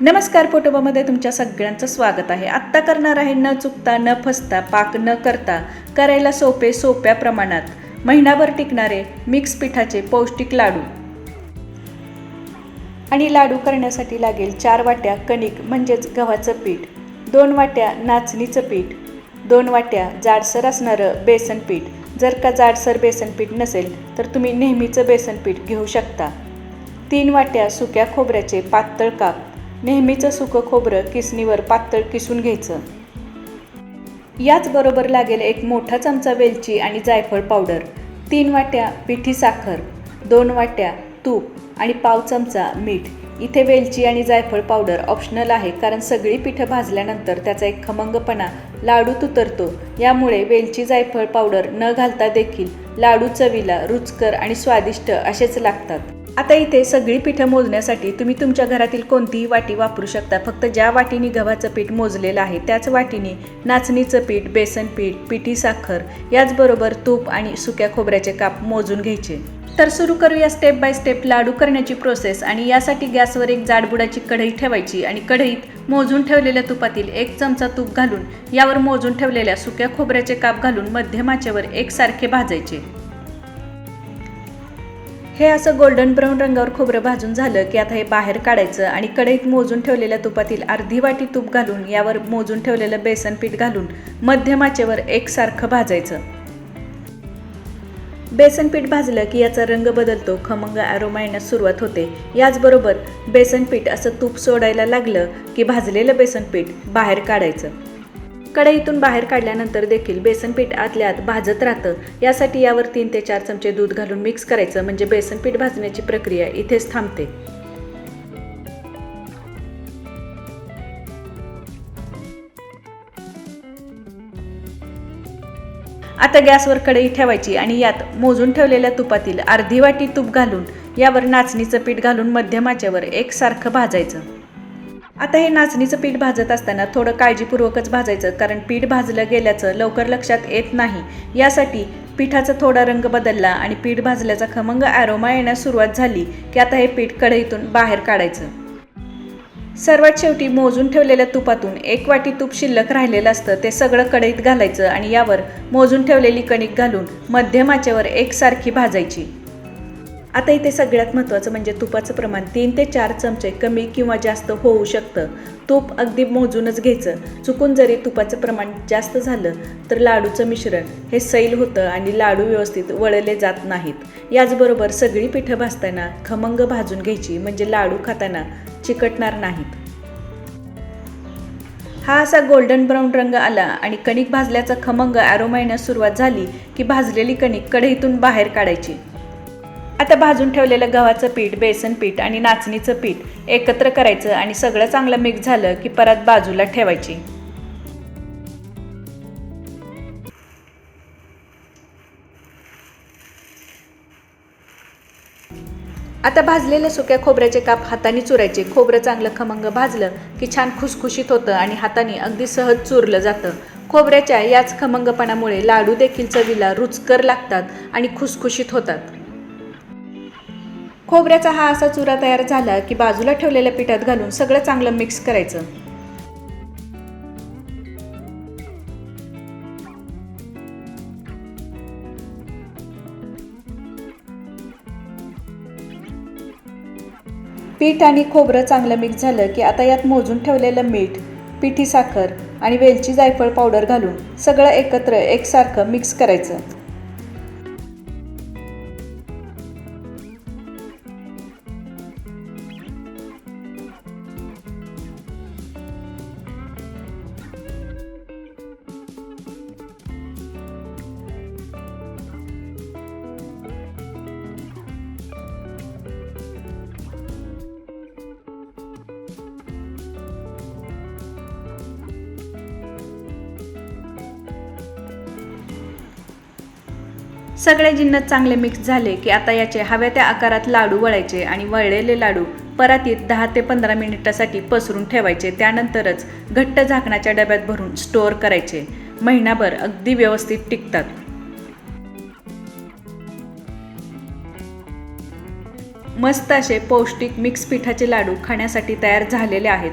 नमस्कार पोटोबामध्ये तुमच्या सगळ्यांचं स्वागत आहे. आत्ता करणार आहे न चुकता न फसता पाक न करता करायला सोपे सोप्या प्रमाणात. महिनाभर टिकणारे मिक्स पिठाचे पौष्टिक लाडू. आणि लाडू करण्यासाठी लागेल चार वाट्या कणिक म्हणजेच गव्हाचं पीठ दोन वाट्या नाचणीचं पीठ दोन वाट्या जाडसर असणारं बेसन पीठ. जर का जाडसर बेसन पीठ नसेल तर तुम्ही नेहमीचं बेसन पीठ घेऊ शकता. तीन वाट्या सुक्या खोबऱ्याचे पातळ काप. नेहमीचं सुकं खोबरं किसणीवर पातळ किसून घ्यायचं. याचबरोबर लागेल एक मोठा चमचा वेलची आणि जायफळ पावडर तीन वाट्या पिठी साखर दोन वाट्या तूप आणि पाव चमचा मीठ. इथे वेलची आणि जायफळ पावडर ऑप्शनल आहे कारण सगळी पिठं भाजल्यानंतर त्याचा एक खमंगपणा लाडूत उतरतो. यामुळे वेलची जायफळ पावडर न घालता देखील लाडू चवीला रुचकर आणि स्वादिष्ट असेच लागतात. आता इथे सगळी पिठं मोजण्यासाठी तुम्ही तुमच्या घरातील कोणतीही वाटी वापरू शकता. फक्त ज्या वाटीने गव्हाचं पीठ मोजलेलं आहे त्याच वाटीने नाचणीचं पीठ बेसन पीठ पिठी साखर याचबरोबर तूप आणि सुक्या खोबऱ्याचे काप मोजून घ्यायचे. तर सुरू करूया स्टेप बाय स्टेप लाडू करण्याची प्रोसेस आणि यासाठी गॅसवर एक जाडबुडाची कढई ठेवायची आणि कढईत मोजून ठेवलेल्या तुपातील एक चमचा तूप घालून यावर मोजून ठेवलेल्या सुक्या खोबऱ्याचे काप घालून मध्यमाचेवर एकसारखे भाजायचे. हे असं गोल्डन ब्राऊन रंगावर खोबरं भाजून झालं की आता हे बाहेर काढायचं आणि कढईत मोजून ठेवलेल्या तुपातील अर्धी वाटी तूप घालून यावर मोजून ठेवलेलं बेसन पीठ घालून मध्यमाचेवर एकसारखं भाजायचं. बेसन पीठ भाजलं की याचा रंग बदलतो खमंग ॲरोमा येण्यास सुरुवात होते. याचबरोबर बेसन पीठ असं तूप सोडायला लागलं की भाजलेलं बेसन पीठ बाहेर काढायचं. कढईतून बाहेर काढल्यानंतर देखील बेसन पीठ आतल्या आत भाजत राहतं. यासाठी यावर तीन ते चार चमचे दूध घालून मिक्स करायचं म्हणजे बेसन पीठ भाजण्याची प्रक्रिया इथेच थांबते. आता गॅसवर कढई ठेवायची आणि यात मोजून ठेवलेल्या तुपातील अर्धी वाटी तूप घालून यावर नाचणीचं पीठ घालून मध्यमाच्यावर एकसारखं भाजायचं. आता हे नाचणीचं पीठ भाजत असताना थोडं काळजीपूर्वकच भाजायचं कारण पीठ भाजलं गेल्याचं लवकर लक्षात येत नाही. यासाठी पिठाचा थोडा रंग बदलला आणि पीठ भाजल्याचा खमंग ॲरोमा येण्यास सुरुवात झाली की आता हे पीठ कढईतून बाहेर काढायचं. सर्वात शेवटी मोजून ठेवलेल्या तुपातून एक वाटी तूप शिल्लक राहिलेलं असतं ते सगळं कढईत घालायचं आणि यावर मोजून ठेवलेली कणिक घालून मध्यमाचेवर एकसारखी भाजायची. आता इथे सगळ्यात महत्त्वाचं म्हणजे तुपाचं प्रमाण तीन ते चार चमचे कमी किंवा जास्त होऊ शकतं. तूप अगदी मोजूनच घ्यायचं. चुकून जरी तुपाचं प्रमाण जास्त झालं तर लाडूचं मिश्रण हे सैल होतं आणि लाडू व्यवस्थित वळले जात नाहीत. याचबरोबर सगळी पिठं भाजताना खमंग भाजून घ्यायची म्हणजे लाडू खाताना चिकटणार नाहीत. हा असा गोल्डन ब्राऊन रंग आला आणि कणिक भाजल्याचा खमंग ॲरोमा येण्यास सुरुवात झाली की भाजलेली कणिक कढईतून बाहेर काढायची. आता भाजून ठेवलेलं गव्हाचं पीठ बेसन पीठ आणि नाचणीचं पीठ एकत्र करायचं आणि सगळं चांगलं मिक्स झालं की परत बाजूला ठेवायची. आता भाजलेल्या सुक्या खोबऱ्याचे काप हाताने चुरायचे. खोबरं चांगलं खमंग भाजलं की छान खुसखुशीत होतं आणि हाताने अगदी सहज चुरलं जातं. खोबऱ्याच्या याच खमंगपणामुळे लाडू देखील चवीला रुचकर लागतात आणि खुसखुशीत होतात. खोबऱ्याचा हा असा चुरा तयार झाला की बाजूला ठेवलेल्या पिठात घालून सगळं चांगलं मिक्स करायचं. पीठ आणि खोबरं चांगलं मिक्स झालं की आता यात मोजून ठेवलेलं मीठ पिठी साखर आणि वेलची जायफळ पावडर घालून सगळं एकत्र एकसारखं मिक्स करायचं. सगळे जिन्नत चांगले मिक्स झाले की आता याचे हव्या त्या आकारात लाडू वळायचे आणि वळलेले लाडू परातीत दहा ते पंधरा मिनिटासाठी पसरून ठेवायचे. त्यानंतरच घट्ट झाकणाच्या डब्यात भरून स्टोअर करायचे. महिनाभर अगदी व्यवस्थित टिकतात. मस्त असे पौष्टिक मिक्स पिठाचे लाडू खाण्यासाठी तयार झालेले आहेत.